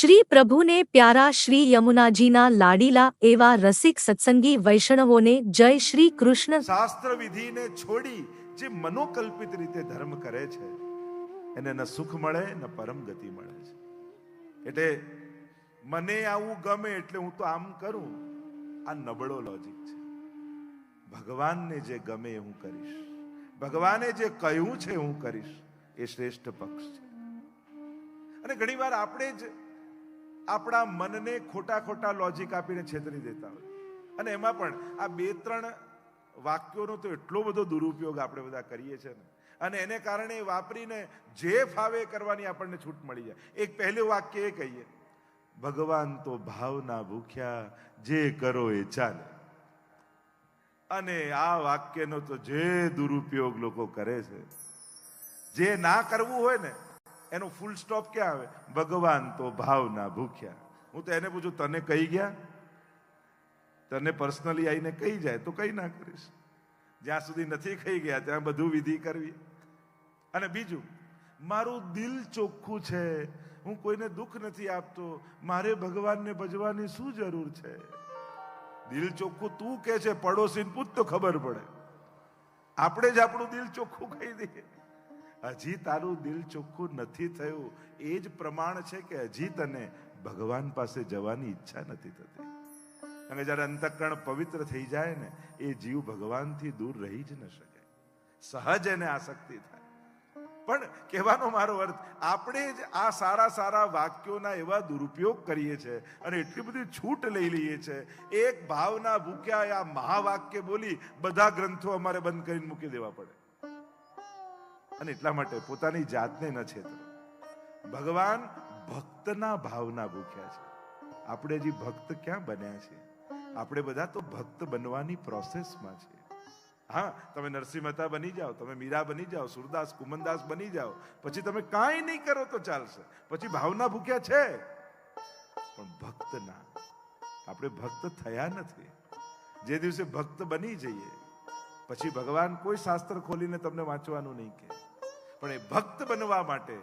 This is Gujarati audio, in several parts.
શ્રી પ્રભુને પ્યારા શ્રી યમુનાજીના લાડીલા એવા રસિક સત્સંગી વૈષ્ણવોને જય શ્રી કૃષ્ણ. શાસ્ત્ર વિધિને છોડી જે મનોકલ્પિત રીતે ધર્મ કરે છે, એને ન સુખ મળે, ન પરમ ગતિ મળે છે. એટલે મને આવું ગમે એટલે હું તો આમ કરું. આ નબળો લોજિક છે. ભગવાનને જે ગમે હું કરીશ. ભગવાને જે કહ્યું છે હું કરીશ. એ શ્રેષ્ઠ પક્ષ છે. અને ઘણીવાર આપણે જ આપણા મનને ખોટા ખોટા લોજિક આપીને છેતરી દેતા હોય. અને એમાં પણ આ બે ત્રણ વાક્યોનો તો એટલો બધો દુરુપયોગ આપણે બધા કરીએ છીએ ને. અને એને કારણે વાપરીને જે ફાવે કરવાની આપણને છૂટ મળી જાય. એક પહેલું વાક્ય એ કહીએ, ભગવાન તો ભાવના ભૂખ્યા, જે કરો એ ચાલે. અને આ વાક્યનો તો જે દુરુપયોગ લોકો કરે છે, જે ના કરવું હોય ને એનો ફૂલ સ્ટોપ ક્યાં આવે? ભગવાન તો ભાવના ભૂખ્યા. હું તો એને પૂછું, તને કહી ગયા? તને પર્સનલી આવીને કહી જાય? તો કઈ ના કરીશ. જ્યાં સુધી નથી કહી ગયા, ત્યાં બધું વિધિ કરવી. અને બીજું, મારું દિલ ચોખ્ખું છે. હું કોઈને દુઃખ નથી આપતો. મારે ભગવાનને ભજવાની શું જરૂર છે? દિલ ચોખ્ખું તું કે છે? પડોશીને પૂછ તો ખબર પડે. આપણે જ આપણું દિલ ચોખ્ખું કહી દઈએ. હજી તારું દિલ ચોખ્ખું નથી થયું. એ જ પ્રમાણ છે કે હજી તને ભગવાન પાસે જવાની ઈચ્છા નથી થતી. અને જ્યારે અંતકરણ પવિત્ર થઈ જાય ને, એ જીવ ભગવાનથી દૂર રહી જ ન શકે. સહજ એને આસક્તિ થાય. પણ કહેવાનો મારો અર્થ, આપણે જ આ સારા સારા વાક્યોના એવા દુરુપયોગ કરીએ છીએ અને એટલી બધી છૂટ લઈ લઈએ છીએ એક ભાવના ભૂખ્યા આ મહાવાક્ય બોલી બધા ગ્રંથો અમારે બંધ કરીને મૂકી દેવા પડે. અને એટલા માટે પોતાની જાતને ન છેતરો ભગવાન ભક્તના ભાવના ભૂખ્યા છે. આપણે હજી ભક્ત ક્યાં બન્યા છે આપણે બધા તો ભક્ત બનવાની પ્રોસેસમાં છે હા, તમે નરસિંહ મહેતા બની જાઓ, તમે મીરા બની જાઓ, સુરદાસ, કુમનદાસ બની જાઓ. પછી તમે કાંઈ નહીં કરો તો ચાલશે. પછી ભાવના ભૂખ્યા છે. પણ ભક્ત ના. આપણે ભક્ત થયા નથી. જે દિવસે ભક્ત બની જઈએ, પછી ભગવાન કોઈ શાસ્ત્ર ખોલીને તમને વાંચવાનું નહીં કહે. પણ એ ભક્ત બનવા માટે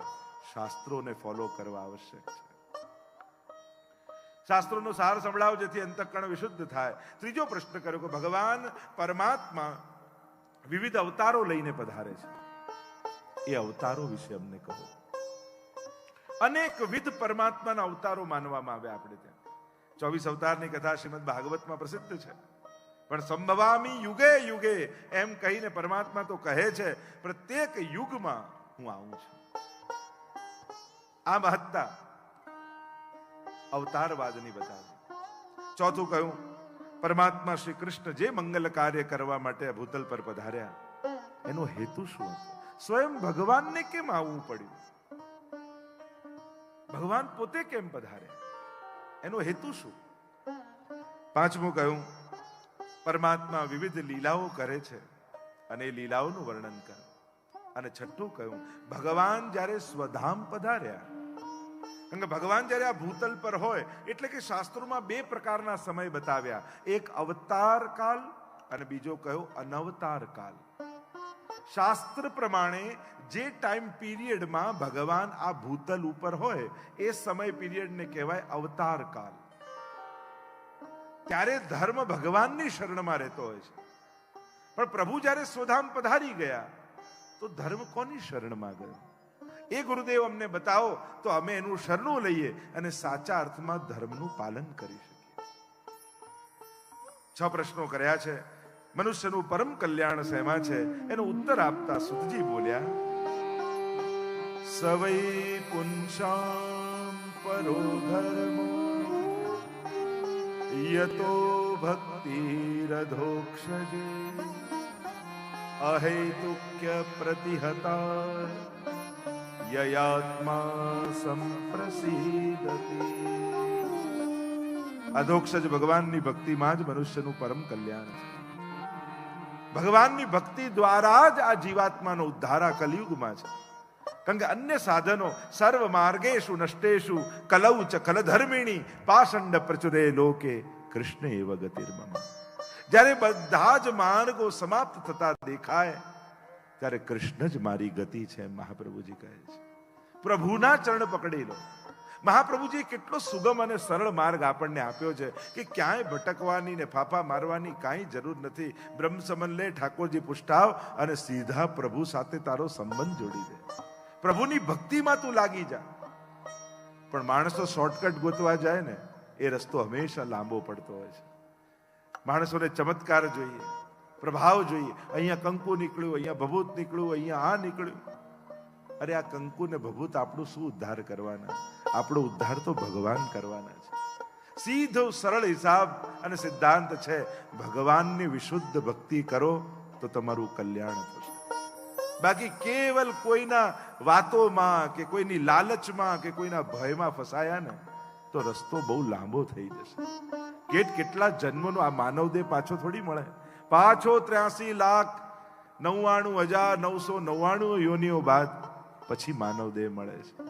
શાસ્ત્રોને ફોલો કરવા આવશ્યક છે. શાસ્ત્રોનો સાર સંભળાવો જેથી અંતકરણ વિશુદ્ધ થાય. ત્રીજો પ્રશ્ન કર્યો કે ભગવાન પરમાત્મા વિવિધ અવતારો લઈને પધારે છે. એ અવતારો વિશે અમને કહો. અનેક વિધ પરમાત્માના અવતારો માનવામાં આવ્યા આપણે ત્યાં. ચોવીસ અવતારની કથા શ્રીમદ ભાગવતમાં પ્રસિદ્ધ છે. પણ સંભવામી યુગે યુગે એમ કહીને પરમાત્મા તો કહે છે, પ્રત્યેક યુગમાં હું આવું છું. આ મહત્તા અવતારવાદની બતાવી. ચોથું કહ્યું, પરમાત્મા શ્રી કૃષ્ણ જે મંગલ કાર્ય કરવા માટે ભૂતલ પર પધાર્યા, એનો હેતુ શું હતો? સ્વયં ભગવાનને કેમ આવવું પડ્યું? ભગવાન પોતે કેમ પધાર્યા? એનો હેતુ શું? પાંચમું કહ્યું પરમાત્મા વિવિધ લીલાઓ કરે છે અને એ લીલાઓનું વર્ણન કરે. અને છઠ્ઠું કહ્યું, ભગવાન જ્યારે સ્વધામ પધાર્યા, કારણ ભગવાન જ્યારે આ ભૂતલ પર હોય, એટલે કે શાસ્ત્રોમાં બે પ્રકારના સમય બતાવ્યા. એક અવતાર કાલ અને બીજો કયો અનવતાર કાલ. શાસ્ત્ર પ્રમાણે જે ટાઈમ પીરિયડમાં ભગવાન આ ભૂતલ ઉપર હોય, એ સમય પીરિયડને કહેવાય અવતાર કાલ. ત્યારે ધર્મ ભગવાનની શરણમાં રહેતો હોય છે. પણ પ્રભુ જ્યારે સ્વધામ પધારી ગયા, તો ધર્મ કોની શરણમાં ગયો? એ ગુરુદેવ અમને બતાવો, તો અમે એનું શરણું લઈએ અને સાચા અર્થમાં ધર્મનું પાલન કરી શકીએ. છ પ્રશ્નો કર્યા છે. મનુષ્યનું પરમ કલ્યાણ શેમાં છે? એનો ઉત્તર આપતા સુધજી બોલ્યા, સવૈ પુંસામ પરો ધર્મો યતો ભક્તિરધોક્ષજે અહેતુક્ય પ્રતિહતા યયાત્મા અધોક્ષજ ભગવાનની ભક્તિમાં જ મનુષ્યનું પરમ કલ્યાણ છે ભગવાનની ભક્તિ દ્વારા જ આ જીવાત્માનો ઉદ્ધાર આ કલયુગમાં છે કારણ કે અન્ય સાધનો સર્વ માર્ગેશુ નષ્ટેશુ કલૌ ચ કલધર્મિણી પાષંડ પ્રચુરે લોકે કૃષ્ણ એવ ગતિર્મમ જ્યારે બધા જ માર્ગો સમાપ્ત થતા દેખાય, ત્યારે કૃષ્ણ જ મારી ગતિ છે મહાપ્રભુજી કહે છે. પ્રભુના ચરણ પકડી લો. મહાપ્રભુજીએ કેટલો સુગમ અને સરળ માર્ગ આપણને આપ્યો છે કે ક્યાંય ભટકવાની ને ફાફા મારવાની કાંઈ જરૂર નથી. બ્રહ્મ લે ઠાકોરજી પુષ્ટાવ અને સીધા પ્રભુ સાથે તારો સંબંધ જોડી દે. પ્રભુની ભક્તિમાં તું લાગી જા. પણ માણસો શોર્ટકટ ગોતવા જાય ને, એ રસ્તો હંમેશા લાંબો પડતો હોય છે. માણસોને ચમત્કાર જોઈએ, પ્રભાવ જોઈએ. અહીંયા કંકુ નીકળ્યું, અહીંયા ભભૂત નીકળ્યું, અહીંયા આ નીકળ્યું. અરે આ કંકુ ને ભભૂત આપણું શું ઉદ્ધાર કરવાના? આપણો ઉદ્ધાર તો ભગવાન કરવાના છે. સીધો સરળ હિસાબ અને સિદ્ધાંત છે, ભગવાનની વિશુદ્ધ ભક્તિ કરો તો તમારું કલ્યાણ થશે. બાકી કેવલ કોઈના વાતોમાં કે કોઈની લાલચમાં કે કોઈના ભયમાં ફસાયા ને, તો રસ્તો બહુ લાંબો થઈ જશે. કેટ કેટલા જન્મનો, આ માનવ દેહ પાછો થોડી મળે. પાછો ત્ર્યાસી લાખ નવ્વાણું હજાર નવસો નવ્વાણું યોનિઓ બાદ પછી માનવ દેહ મળે છે.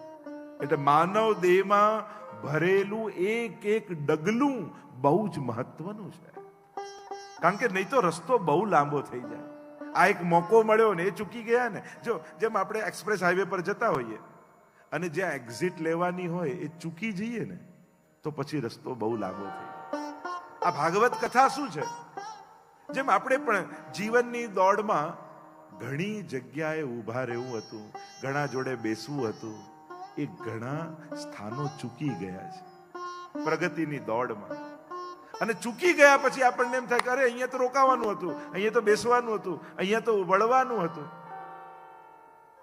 એટલે માનવ દેહમાં ભરેલું એક એક ડગલું બહુ જ મહત્વનું છે. કારણ કે નહીં તો રસ્તો બહુ લાંબો થઈ જાય. આ એક મોકો મળ્યો ને એ ચૂકી ગયા ને. જો, જેમ આપણે એક્સપ્રેસ હાઈવે પર જતા હોઈએ અને જ્યાં એક્ઝિટ લેવાની હોય એ ચૂકી જઈએ ને, તો પછી રસ્તો બહુ લાંબો થઈ આ ભાગવત કથા શું છે? જેમ આપણે પણ જીવનની દોડમાં ઘણી જગ્યાએ ઊભા રહેવું હતું, ઘણા જોડે બેસવું હતું, એ ઘણા સ્થાનો ચૂકી ગયા છે. પ્રગતિની દોડમાં અને ચૂકી ગયા પછી આપણને એમ થાય કે અરે, અહીંયા તો રોકાવાનું હતું, અહીંયા તો બેસવાનું હતું, અહીંયા તો વળવાનું હતું.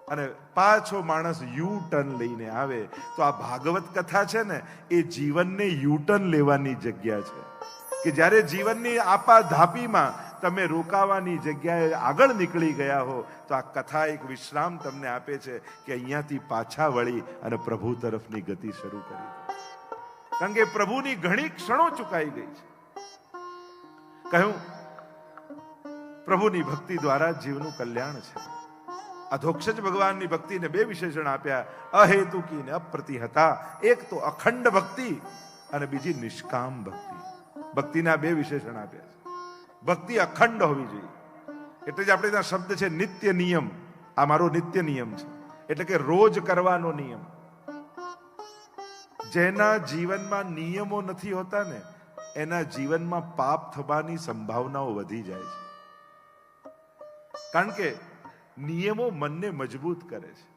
અને પાછો માણસ યુ ટર્ન લઈને આવે. તો આ ભાગવત કથા છે ને, એ જીવનને યુ ટર્ન લેવાની જગ્યા છે. કે જ્યારે જીવનની આપા ધાપીમાં તમે રોકાવાની જગ્યાએ આગળ નીકળી ગયા હો, તો આ કથા એક વિશ્રામ તમને આપે છે કે અહીંયાથી પાછા વળી અને પ્રભુ તરફની ગતિ શરૂ કરી કારણ કે પ્રભુની ઘણી ક્ષણો ચુકાઈ ગઈ છે. કહ્યું, પ્રભુની ભક્તિ દ્વારા જીવનું કલ્યાણ છે. અધોક્ષજ ભગવાનની ભક્તિને બે વિશેષણ આપ્યા. અહેતુકી ને અપ્રતિહતા, એક તો અખંડ ભક્તિ અને બીજી નિષ્કામ ભક્તિ. ભક્તિના બે વિશેષણ આપ્યા છે. ભક્તિ અખંડ હોવી જોઈએ. એટલે જ આપણે ત્યાં શબ્દ છે નિત્ય નિયમ. આ મારો નિત્ય નિયમ છે. એટલે કે રોજ કરવાનો નિયમ. જેના જીવનમાં નિયમો નથી હોતા ને એના જીવનમાં પાપ થવાની સંભાવનાઓ વધી જાય છે. કારણ કે નિયમો મનને મજબૂત કરે છે.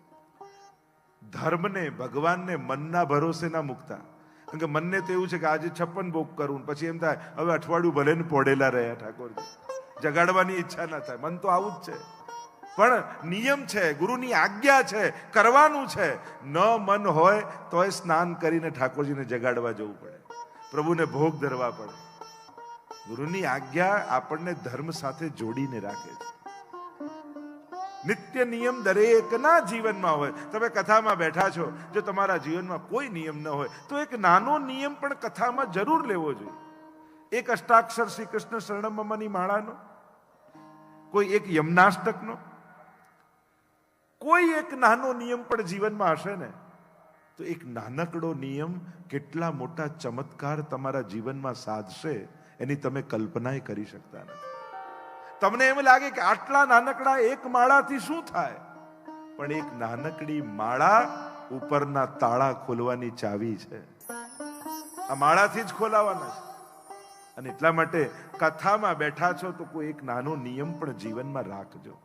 ધર્મને, ભગવાનને મનના ભરોસે ના મૂકતા. કારણ કે મનને તો એવું છે કે આજે છપ્પન ભોગ કરું પછી એમ થાય, હવે અઠવાડિયું ભલે ને પોડેલા રહ્યા ઠાકોરજી. જગાડવાની ઈચ્છા ના થાય. મન તો આવું જ છે. પણ નિયમ છે, ગુરુની આજ્ઞા છે, કરવાનું છે. ન મન હોય તોય સ્નાન કરીને ઠાકોરજીને જગાડવા જવું પડે. પ્રભુને ભોગ ધરવા પડે. ગુરુની આજ્ઞા આપણને ધર્મ સાથે જોડીને રાખે છે. નિત્ય નિયમ દરેકના જીવનમાં હોય. તમે કથામાં બેઠા છો, જો તમારા જીવનમાં કોઈ નિયમ ન હોય, તો એક નાનો નિયમ પણ કથામાં જરૂર લેવો જોઈએ. એક અષ્ટાક્ષર શ્રી કૃષ્ણ શરણમની માળાનો, કોઈ એક યમનાષ્ટકનો, કોઈ એક નાનો નિયમ પણ જીવનમાં હશે ને? તો એક નાનકડો નિયમ કેટલા મોટા ચમત્કાર તમારા જીવનમાં સાધશે એની તમે કલ્પનાય કરી શકતા નથી. તમને એમ લાગે કે આટલા નાનકડા એક માળાથી શું થાય? પણ એક નાનકડી માળા ઉપરના તાળા ખોલવાની ચાવી છે. આ માળાથી જ ખોલાવાના છે. અને એટલા માટે કથામાં બેઠા છો તો કોઈ એક નાનો નિયમ પણ જીવનમાં રાખજો.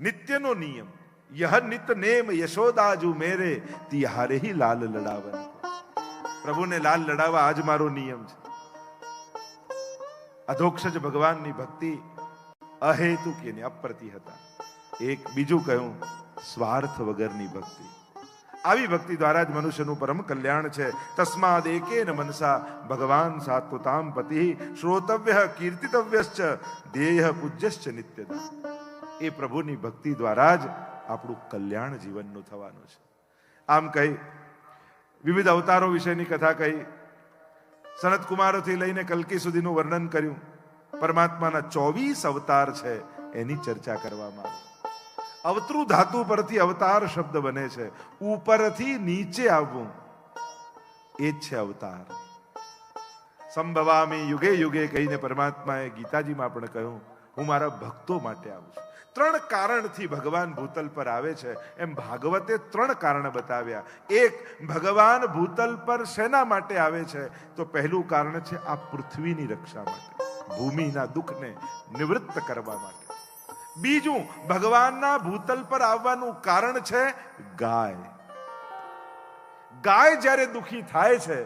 નિત્યનો નિયમ. યહ નિત નેમ યશોદાજુ મેરે તિહારે હી લાલ લડાવન પ્રભુને લાલ લડાવવા આજ મારો નિયમ છે અધોક્ષજ ભગવાનની ભક્તિ અહેતુકી અને અપ્રતિહતા એક બીજું કહ્યું, સ્વાર્થ વગરની ભક્તિ। આવી ભક્તિ દ્વારા જ મનુષ્યનું પરમ કલ્યાણ છે। તસ્માદ એકેન મનસા, ભગવાન સાત્વતામ પતિ, શ્રોતવ્ય કીર્તિતવ્યશ્ચ, દેહ પૂજ્યશ્ચ નિત્યતા। એ પ્રભુની ભક્તિ દ્વારા જ આપણું કલ્યાણ જીવનનું થવાનું છે. આમ કહી, વિવિધ અવતારો વિશેની કથા કહી સનત કુમારોથી લઈને કલકી સુધીનું વર્ણન કર્યું. પરમાત્માના ચોવીસ અવતાર છે એની ચર્ચા કરવામાં આવી. અવતૃ ધાતુ પરથી અવતાર શબ્દ બને છે. ઉપરથી નીચે આવવું. એ જ છે અવતાર. સંભવામી યુગે યુગે કહીને પરમાત્માએ ગીતાજીમાં પણ કહ્યું, હું મારા ભક્તો માટે આવું છું. ત્રણ કારણથી ભગવાન ભૂતલ પર આવે છે. એમ ભાગવતે ત્રણ કારણ બતાવ્યા. એક, ભગવાન ભૂતલ પર શેના માટે આવે છે? તો પહેલું કારણ છે આ પૃથ્વીની રક્ષા માટે, ભૂમિના દુઃખને નિવૃત્ત કરવા માટે. બીજું, ભગવાનના ભૂતલ પર આવવાનું કારણ છે ગાય. ગાય જ્યારે દુખી થાય છે,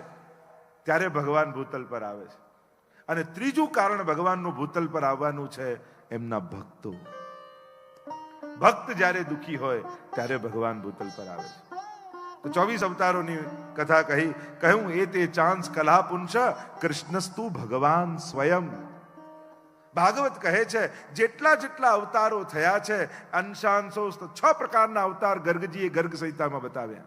ત્યારે ભગવાન ભૂતલ પર આવે છે. અને ત્રીજું કારણ ભગવાનનું ભૂતલ પર આવવાનું છે એમના ભક્તો. ભક્ત જ્યારે દુખી હોય, ત્યારે ભગવાન ભૂતલ પર આવે છે. તો ચોવીસ અવતારોની કથા કહી, કહ્યું, એ તે ચાંસ કલા પુંસ કૃષ્ણસ્તુ ભગવાન સ્વયં. ભાગવત કહે છે, જેટલા જેટલા અવતારો થયા છે અંશાંશો છ પ્રકારના અવતાર ગર્ગજીએ ગર્ગ સંહિતામાં બતાવ્યા.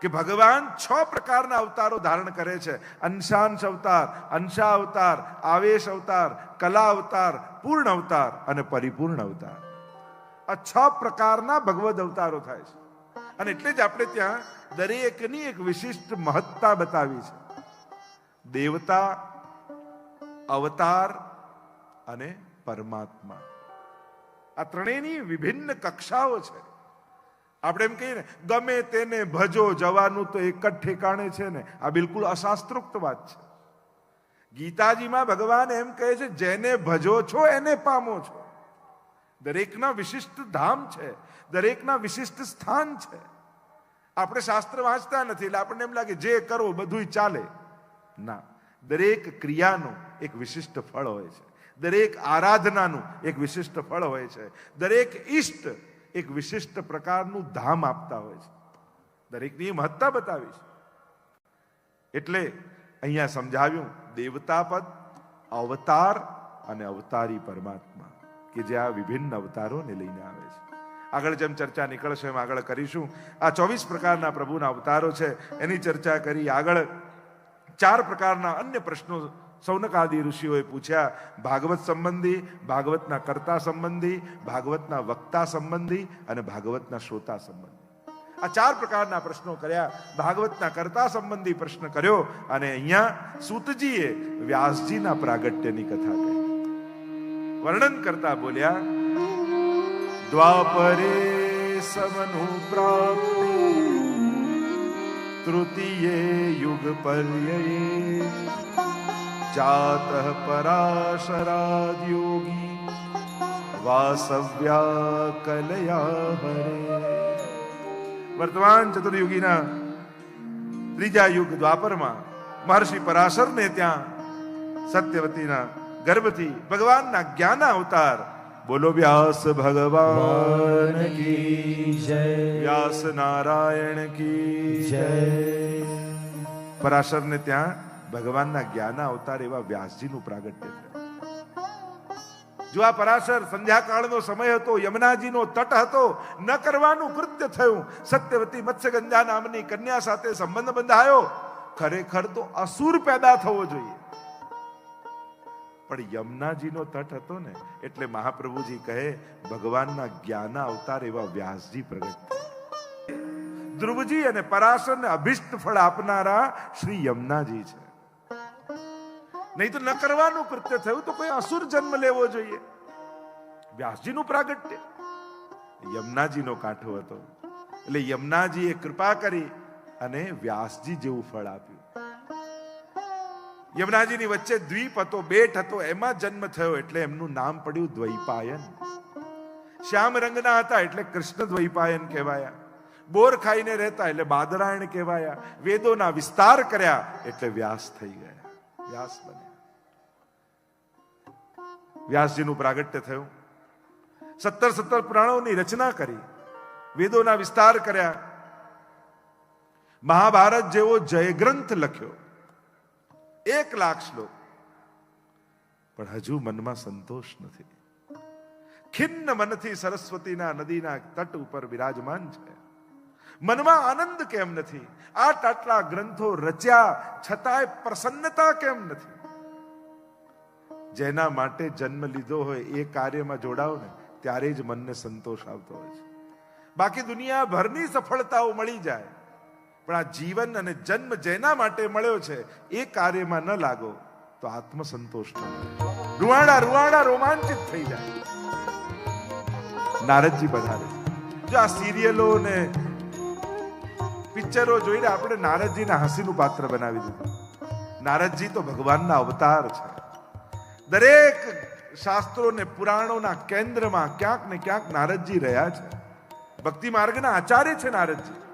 કે ભગવાન છ પ્રકારના અવતારો ધારણ કરે છે. અંશાંશ અવતાર, અંશા અવતાર, આવેશ અવતાર, કલા અવતાર, પૂર્ણ અવતાર અને પરિપૂર્ણ અવતાર. આ છ પ્રકારના ભગવદ અવતારો થાય છે. અને એટલે જ આપણે ત્યાં દરેકની એક વિશિષ્ટ મહત્તા બતાવી છે. દેવતા, અવતાર અને પરમાત્મા. આ ત્રણેયની વિભિન્ન કક્ષાઓ છે. આપણે એમ કહીએ ને, ગમે તેને ભજો, જવાનું તો એક જ ઠેકાણે છે ને. આ બિલકુલ અશાસ્ત્રોક્ત વાત છે. ગીતાજીમાં ભગવાન એમ કહે છે, જેને ભજો છો, એને પામો છો. દરેકના વિશિષ્ટ ધામ છે, દરેકના વિશિષ્ટ સ્થાન છે. આપણે શાસ્ત્ર વાંચતા નથી, એટલે આપણને એમ લાગે જે કરો બધું ચાલે. ના, દરેક ક્રિયાનું એક વિશિષ્ટ ફળ હોય છે. દરેક આરાધનાનું એક વિશિષ્ટ ફળ હોય છે. દરેક ઈષ્ટ એક વિશિષ્ટ પ્રકારનું ધામ આપતા હોય છે. દરેકની મહત્તા બતાવી છે. એટલે અહીંયા સમજાવ્યું દેવતા પદ અવતાર અને અવતારી પરમાત્મા. કે જે આ વિભિન્ન અવતારોને લઈને આવે છે. આગળ જેમ ચર્ચા નીકળશે, એમ આગળ કરીશું. આ ચોવીસ પ્રકારના પ્રભુના અવતારો છે, એની ચર્ચા કરી આગળ ચાર પ્રકારના અન્ય પ્રશ્નો સૌનકાદિ ઋષિઓએ પૂછ્યા. ભાગવત સંબંધી, ભાગવતના કર્તા સંબંધી, ભાગવતના વક્તા સંબંધી અને ભાગવતના શ્રોતા સંબંધી. આ ચાર પ્રકારના પ્રશ્નો કર્યા. ભાગવતના કર્તા સંબંધી પ્રશ્ન કર્યો અને અહીંયા સૂતજીએ વ્યાસજીના પ્રાગટ્યની કથા કહી. વર્ણન કરતા બોલ્યા, દ્વાપરે સમનુ પ્રાપ્તિ, તૃતીયે યુગ પર્યયે, જાત પરાશરાદ યોગી વાસવ્યા કલયા હરે વર્તમાન ચતુર્યુગીના ત્રીજા યુગ દ્વાપરમાં મહર્ષિ પરાશરને ત્યાં સત્યવતીના ગર્ભથી ભગવાનના જ્ઞાન અવતાર. બોલો વ્યાસ ભગવાન કી જય. વ્યાસ નારાયણ કી જય. પરાશરને ત્યાં ભગવાનના જ્ઞાન અવતાર એવા વ્યાસજીનું પ્રાગટ્ય થયું. જો આ પરાશર સંધ્યાકાળનો સમય હતો યમુનાજીનો તટ હતો ન કરવાનું કૃત્ય થયું. સત્યવતી મત્સ્યગંધા નામની કન્યા સાથે સંબંધ બંધાયો. ખરેખર તો અસુર પેદા થવો જોઈએ. પણ યમુનાજીનો તટ હતો ને, એટલે મહાપ્રભુજી કહે, ભગવાનના જ્ઞાન અવતાર એવા વ્યાસજી પ્રગટ ધ્રુવજી અને પરાશરને અભિષ્ટ ફળ આપનારા શ્રી યમુનાજી છે. નહીં તો ન કરવાનું કૃત્ય થયું તો કોઈ અસુર જન્મ લેવો જોઈએ. વ્યાસજીનું પ્રાગટ્ય. યમુનાજીનો કાંઠો હતો. એટલે યમુનાજીએ કૃપા કરી અને વ્યાસજી જેવું ફળ આપ્યું. યમુનાજીની વચ્ચે દ્વીપ હતો, બેટ હતો, એમાં જન્મ થયો એટલે એમનું નામ પડ્યું દ્વૈપાયન. શ્યામ રંગના હતા એટલે કૃષ્ણ દ્વૈપાયન કહેવાયા. બોર ખાઈને રહેતા એટલે બાદરાયણ કહેવાયા. વેદોના વિસ્તાર કર્યા એટલે વ્યાસ થઈ ગયા. વ્યાસ બન્યા. વ્યાસજીનું પ્રાગટ્ય થયું. સત્તર સત્તર પુરાણોની રચના કરી. વેદોના વિસ્તાર કર્યા. મહાભારત જેવો જયગ્રંથ લખ્યો. એક લાખ શ્લોક. પણ હજુ મનમાં સંતોષ નથી. ખિન્ન મનથી સરસ્વતીના નદીના તટ ઉપર વિરાજમાન છે. મનમાં આનંદ કેમ નથી? આ ટાટલા ગ્રંથો રચ્યા છતાંય પ્રસન્નતા કેમ નથી? જેના માટે જન્મ લીધો હોય એ કાર્યમાં જોડાવ ને, ત્યારે જ મનને સંતોષ આવતો હોય છે. બાકી દુનિયાભરની સફળતાઓ મળી જાય. પણ આ જીવન અને જન્મ જેના માટે મળ્યો છે, એ કાર્યમાં ન લાગો, તો આત્મસંતોષ ન રૂવાડા રૂવાડા, રોમાંચિત થઈ જાય. નારદજી પધારે. જો આ સિરિયલો ને પિક્ચરો જોઈને આપણે નારદજીને હસીનું પાત્ર બનાવી દીધું. નારદજી તો ભગવાનના અવતાર છે. દરેક શાસ્ત્રો ને પુરાણોના કેન્દ્રમાં ક્યાંક ને ક્યાંક નારદજી રહ્યા છે. ભક્તિ માર્ગના આચાર્ય છે નારદજી.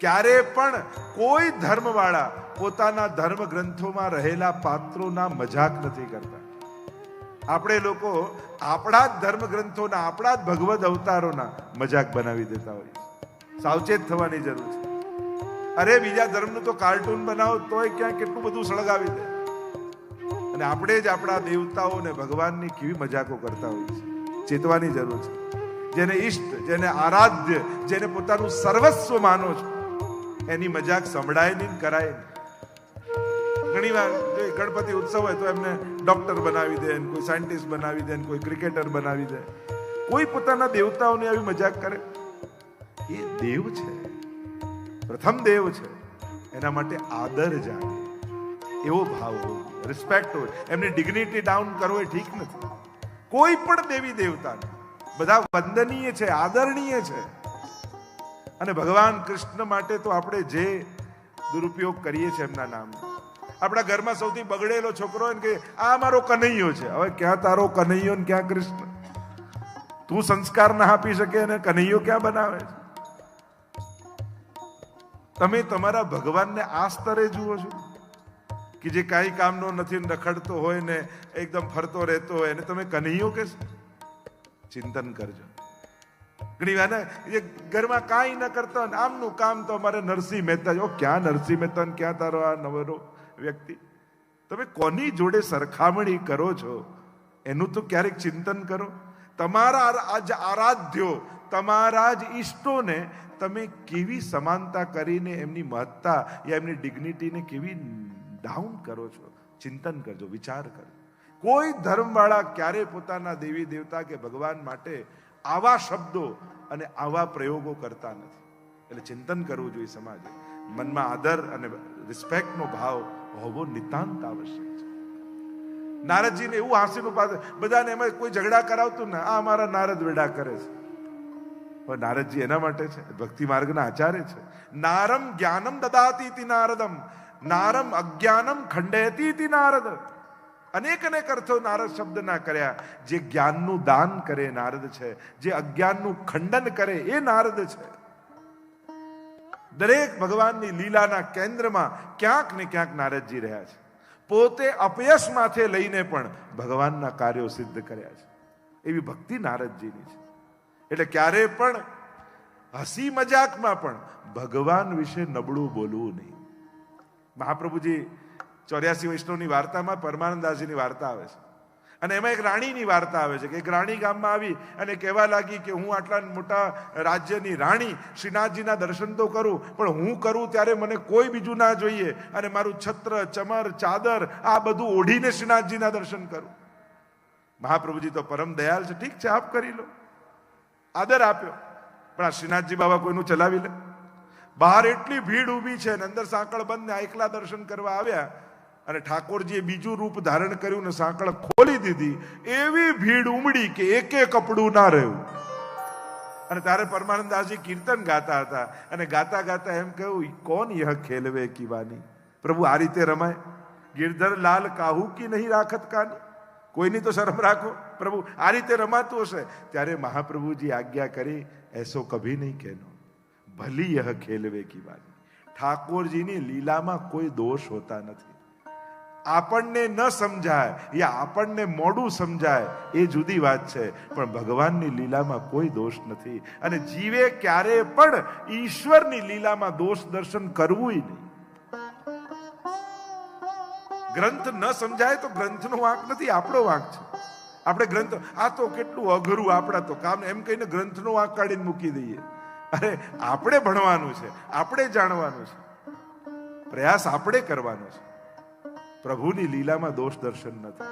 ક્યારે પણ કોઈ ધર્મવાળા પોતાના ધર્મ ગ્રંથોમાં રહેલા પાત્રોના મજાક નથી કરતા. આપણે લોકો આપણા જ ધર્મ ગ્રંથોના આપણા જ ભગવદ અવતારોના મજાક બનાવી દેતા હોઈએ સાવચેત થવાની જરૂર છે. અરે, બીજા ધર્મનું તો કાર્ટૂન બનાવો તોય ક્યાં કેટલું બધું સળગાવી દે. અને આપણે જ આપણા દેવતાઓને ભગવાનની કેવી મજાકો કરતા હોઈએ છીએ. ચેતવાની જરૂર છે. જેને ઈષ્ટ, જેને આરાધ્ય, જેને પોતાનું સર્વસ્વ માનો છો એની મજાક સંભળાય નહીં કરાય નહીં. ઘણી વાર જો ગણપતિ ઉત્સવ હોય તો એમને ડોક્ટર બનાવી દે કોઈ સાયન્ટિસ્ટ બનાવી દે કોઈ ક્રિકેટર બનાવી દે. કોઈ પોતાના દેવતાઓની આવી મજાક કરે. એ દેવ છે. પ્રથમ દેવ છે. એના માટે આદર જાણે. એવો ભાવ હોય. રિસ્પેક્ટ હોય. એમની ડિગ્નિટી ડાઉન કરવો એ ઠીક નથી. કોઈ પણ દેવી દેવતાને બધા વંદનીય છે, આદરણીય છે. અને ભગવાન કૃષ્ણ માટે તો આપણે જે દુરુપયોગ કરીએ છીએ એમના નામનો. આપણા ઘરમાં સૌથી બગડેલો છોકરો હોય કે, આ મારો કનૈયો છે. હવે ક્યાં તારો કનૈયો ને ક્યાં કૃષ્ણ? તું સંસ્કાર ના આપી શકે અને કનૈયો ક્યાં બનાવે છે? તમે તમારા ભગવાનને આ સ્તરે જુઓ છો કે જે કાંઈ કામનો નથી રખડતો હોય ને એકદમ ફરતો રહેતો હોય અને તમે કનૈયો કે ચિંતન કરજો. ઘણી વાર એ ઘરમાં કાંઈ ન કરતા ને આમનું કામ તો અમારે નરસિંહ મહેતા. ઓ, ક્યાં નરસિંહ મહેતા ને ક્યાં તારો આ નવરો વ્યક્તિ? તમે કોની જોડે સરખામણી કરો છો? એનું તો ક્યારેક ચિંતન કરો. તમારા આજ આરાધ્યો, તમારા જ ઈષ્ટોને તમે કેવી સમાનતા કરીને એમની મહત્તા યા એમની ડિગ્નિટીને કેવી ડાઉન કરો છો? ચિંતન કરજો, વિચાર કરજો કોઈ ધર્મવાળા ક્યારે પોતાના દેવી દેવતા કે ભગવાન માટે આવા શબ્દો અને આવા પ્રયોગો કરતા નથી. એટલે ચિંતન કરવું જોઈએ સમાજે. મનમાં આદર અને રિસ્પેક્ટનો ભાવ હોવો નિતાંત આવશ્યક છે. નારદજીને એવું હાસ્યનું પાત્ર બધાને એમાં કોઈ ઝઘડા કરાવતું ને, આ અમારા નારદ વેડા કરે છે. પણ નારદજી એના માટે છે, ભક્તિ માર્ગના આચાર્ય છે. નારમ જ્ઞાનમ દદાતી નારદમ, નારમ અજ્ઞાનમ ખંડયતી નારદ. અનેક અનેક અર્થો નારદ શબ્દ ના કર્યા. જે જ્ઞાનનું દાન કરે નારદ છે. જે અજ્ઞાનનું ખંડન કરે એ નારદ છે. દરેક ભગવાનની લીલાના કેન્દ્રમાં ક્યાંક ને ક્યાંક નારદજી રહ્યા છે. પોતે અપયશ માથે લઈને પણ ભગવાનના કાર્યો સિદ્ધ કર્યા છે. એવી ભક્તિ નારદજીની છે. એટલે ક્યારે પણ હસી મજાકમાં પણ ભગવાન વિશે નબળું બોલવું નહીં. મહાપ્રભુજી ચોર્યાસી વૈષ્ણવની વાર્તામાં પરમાનંદાસજીની વાર્તા આવે છે. અને એમાં એક રાણીની વાર્તા આવે છે કે એક રાણી ગામમાં આવી અને કહેવા લાગી કે હું આટલા મોટા રાજ્યની રાણી, શ્રીનાથજીના દર્શન તો કરું, પણ હું કરું ત્યારે મને કોઈ બીજું ના જોઈએ અને મારું છત્ર, ચમર, ચાદર, આ બધું ઓઢીને શ્રીનાથજીના દર્શન કરું. મહાપ્રભુજી તો પરમ દયાલ છે. ઠીક છે, આપ કરી લો. આદર આપ્યો. પણ આ શ્રીનાથજી બાબા કોઈનું ચલાવી લે. બહાર એટલી ભીડ ઊભી છે અને અંદર સાંકળ બંધ એકલા દર્શન કરવા આવ્યા અને ઠાકોરજીએ બીજું રૂપ ધારણ કર્યું ને સાંકળ ખોલી દીધી, એવી ભીડ ઉમડી કે એકે કપડું ના રહ્યું. અને તારે પરમાનંદાસજી કીર્તન ગાતા હતા અને ગાતા ગાતા એમ કહ્યું કોણ યહ ખેલવે કીવાની? પ્રભુ આ રીતે રમાય? ગિરધર લાલ કાહુ કી નહીં રાખત કાની? કોઈની તો શરમ રાખો? પ્રભુ આ રીતે રમાતું હશે? ત્યારે મહાપ્રભુજી આજ્ઞા કરી, એસો કભી નહીં કહેનો. ભલી યહ ખેલવે કી વાની ઠાકોરજીની લીલામાં કોઈ દોષ હોતા નથી. આપણને ન સમજાય, યા આપણને મોડું સમજાય, એ જુદી વાત છે. પણ ભગવાનની લીલામાં કોઈ દોષ નથી. અને જીવે ક્યારે પણ ઈશ્વરની લીલામાં દોષ દર્શન કરવું નહીં. ગ્રંથ ન સમજાય તો ગ્રંથનો વાંક નથી, આપણો વાંક છે. આપણે ગ્રંથ, આ તો કેટલું અઘરું આપણા તો કામ એમ કહીને ગ્રંથનો વાંક કાઢીને મૂકી દઈએ. અરે, આપણે ભણવાનું છે, આપણે જાણવાનું છે. પ્રયાસ આપણે કરવાનો છે. પ્રભુની લીલામાં દોષ દર્શન નથી.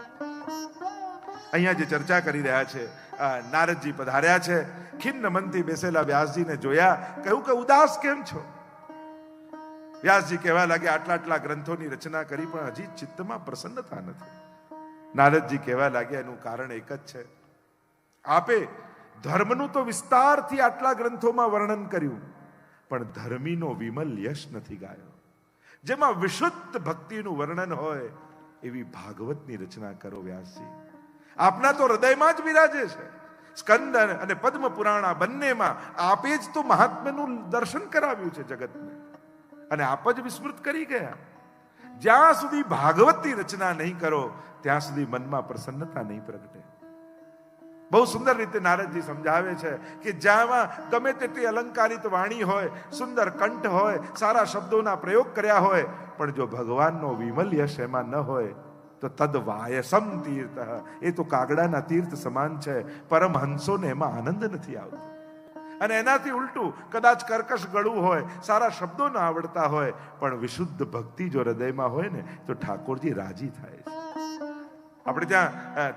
અહીંયા જે ચર્ચા કરી રહ્યા છે નારદજી પધાર્યા છે, ખિન્ન મનથી બેસેલા વ્યાસજીને જોયા, કહ્યું કે ઉદાસ કેમ છો? વ્યાસજી કહેવા લાગે આટલા આટલા ગ્રંથોની રચના કરી પણ હજી ચિત્તમાં પ્રસન્નતા નથી. નારદજી કહેવા લાગ્યા, એનું કારણ એક જ છે. આપે ધર્મનું તો વિસ્તારથી આટલા ગ્રંથોમાં વર્ણન કર્યું, પણ ધર્મીનો વિમલ યશ નથી ગાયો. જેમાં વિશુદ્ધ ભક્તિનું વર્ણન હોય, એવી ભાગવતની રચના કરો વ્યાસજી. આપના તો હૃદયમાં જ બિરાજે છે. સ્કંદ અને પદ્મ પુરાણા બંનેમાં આપે જ તો મહાત્મ્યનું દર્શન કરાવ્યું છે જગતને. અને આપ જ વિસ્મૃત કરી ગયા. જ્યાં સુધી ભાગવતની રચના નહીં કરો, ત્યાં સુધી મનમાં પ્રસન્નતા નહીં પ્રગટે. બહુ સુંદર રીતે નારદજી સમજાવે છે કે જ્યાં ગમે તેટલી અલંકારિત વાણી હોય, સુંદર કંઠ હોય, સારા શબ્દોના પ્રયોગ કર્યા હોય, પણ જો ભગવાનનો વિમલ યશ એમાં ન હોય, તો તદ વાયસમ તીર્થ. એ તો કાગડાના તીર્થ સમાન છે. પરમહંસોને એમાં આનંદ નથી આવતો. અને એનાથી ઉલટું, કદાચ કર્કશ ગળું હોય, સારા શબ્દો ન આવડતા હોય, પણ વિશુદ્ધ ભક્તિ જો હૃદયમાં હોય ને, તો ઠાકોરજી રાજી થાય છે. આપણે ત્યાં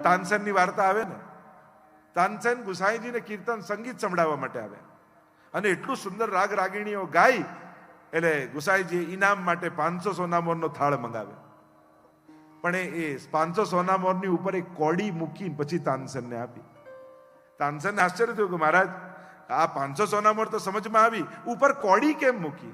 તાનસેનની વાર્તા આવે ને? તાનસેન ગુસાઈજીને કીર્તન સંગીત સંભળાવવા માટે આવ્યા અને એટલું સુંદર રાગ રાગીણીઓ ગાઈ એટલે ગુસાઈજી ઇનામ માટે પાંચસો સોનામોરનો થાળ મંગાવે. પણ એ પાંચસો સોનામોરની ઉપર એક કોડી મૂકી પછી તાનસેનને આપી. તાનસેનને આશ્ચર્ય થયું કે મહારાજ, આ પાંચસો સોનામોર તો સમજમાં આવી. ઉપર કોડી કેમ મૂકી?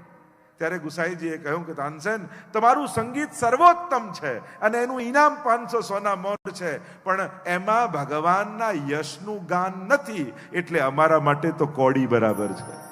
ત્યારે ગુસાઈજીએ કહ્યું કે, તાનસેન, તમારું સંગીત સર્વોત્તમ છે અને એનું ઇનામ પાંચસો સોના મોર છે. પણ એમાં ભગવાનના યશનું ગાન નથી. એટલે અમારા માટે તો કોડી બરાબર છે.